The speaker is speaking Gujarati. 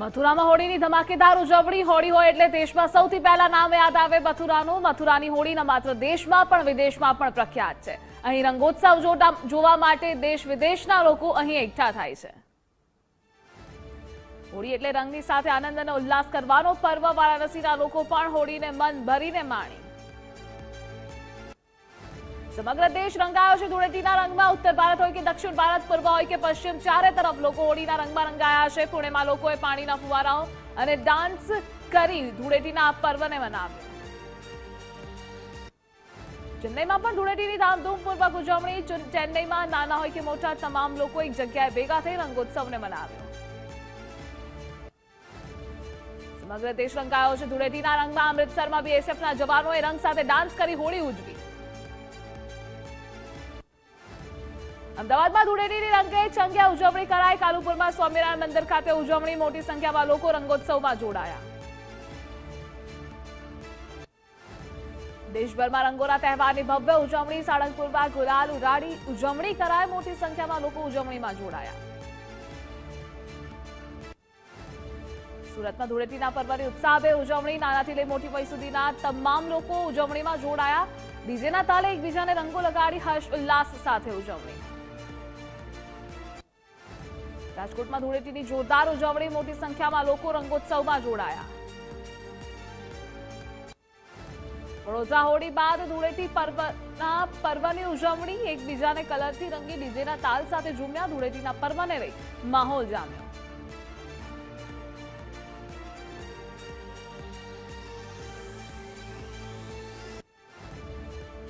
મથુરામાં હોળીની ધમાકેદાર ઉજવણી હોળી હોય એટલે દેશમાં સૌથી પહેલા નામ યાદ આવે મથુરાનું. મથુરાની હોળી ન માત્ર દેશમાં પણ વિદેશમાં પણ પ્રખ્યાત છે. અહીં રંગોત્સવ જોવા માટે દેશ વિદેશના લોકો અહીં એકઠા થાય છે. હોળી એટલે રંગની સાથે આનંદ અને ઉલ્લાસ કરવાનો પર્વ. વારાણસીના લોકો પણ હોળીને મન ભરીને માણી. સમગ્ર દેશ રંગાયો છે ધૂળેટીના રંગમાં. ઉત્તર ભારત હોય કે દક્ષિણ ભારત, પૂર્વ હોય કે પશ્ચિમ, ચારે તરફ લોકો હોળીના રંગમાં રંગાયા છે. પુણેમાં લોકોએ પાણીના ફુવારાઓ અને ડાન્સ કરી ધૂળેટીના પર્વને મનાવ્યું. ચેન્નઈમાં પણ ધૂળેટીની ધામધૂમપૂર્વક ઉજવણી. ચેન્નઈમાં નાના હોય કે મોટા, તમામ લોકો એક જગ્યાએ ભેગા થઈ રંગોત્સવને મનાવ્યો. સમગ્ર દેશ રંગાયો છે ધૂળેટીના રંગમાં. અમૃતસરમાં બીએસએફના જવાનોએ રંગ સાથે ડાન્સ કરી હોળી ઉજવી. અમદાવાદમાં ધૂળેટીની રંગે ચંગ્યા ઉજવણી કરાઈ. કાલુપુરમાં સ્વામિનારાયણ મંદિર ખાતે ઉજવણી મોટી સંખ્યામાં લોકો રંગોત્સવમાં જોડાયા. દેશભરમાં રંગોના તહેવારની ભવ્ય ઉજવણી, સાળંગપુરમાં ગુલાલ ઉડાડી ઉજવણી કરાય મોટી સંખ્યામાં લોકો ઉજવણીમાં જોડાયા. સુરતમાં ધૂળેટીના પર્વની ઉત્સાહભેર ઉજવણી, નાનાથી લઈ મોટી વય સુધીના તમામ લોકો ઉજવણીમાં જોડાયા. ડીજેના તાલે એકબીજાને રંગો લગાડી હર્ષ ઉલ્લાસ સાથે ઉજવણી. રાજકોટમાં ધૂળેટીની જોરદાર ઉજવણી, મોટી સંખ્યામાં લોકો રંગોત્સવમાં જોડાયા. વડોદરા હોળી બાદ ધૂળેટી પર્વના પર્વની ઉજવણી, એકબીજાને કલરથી રંગી ડીજેના તાલ સાથે ઝૂમ્યા ધૂળેટીના પર્વને લઈ માહોલ જામ્યો.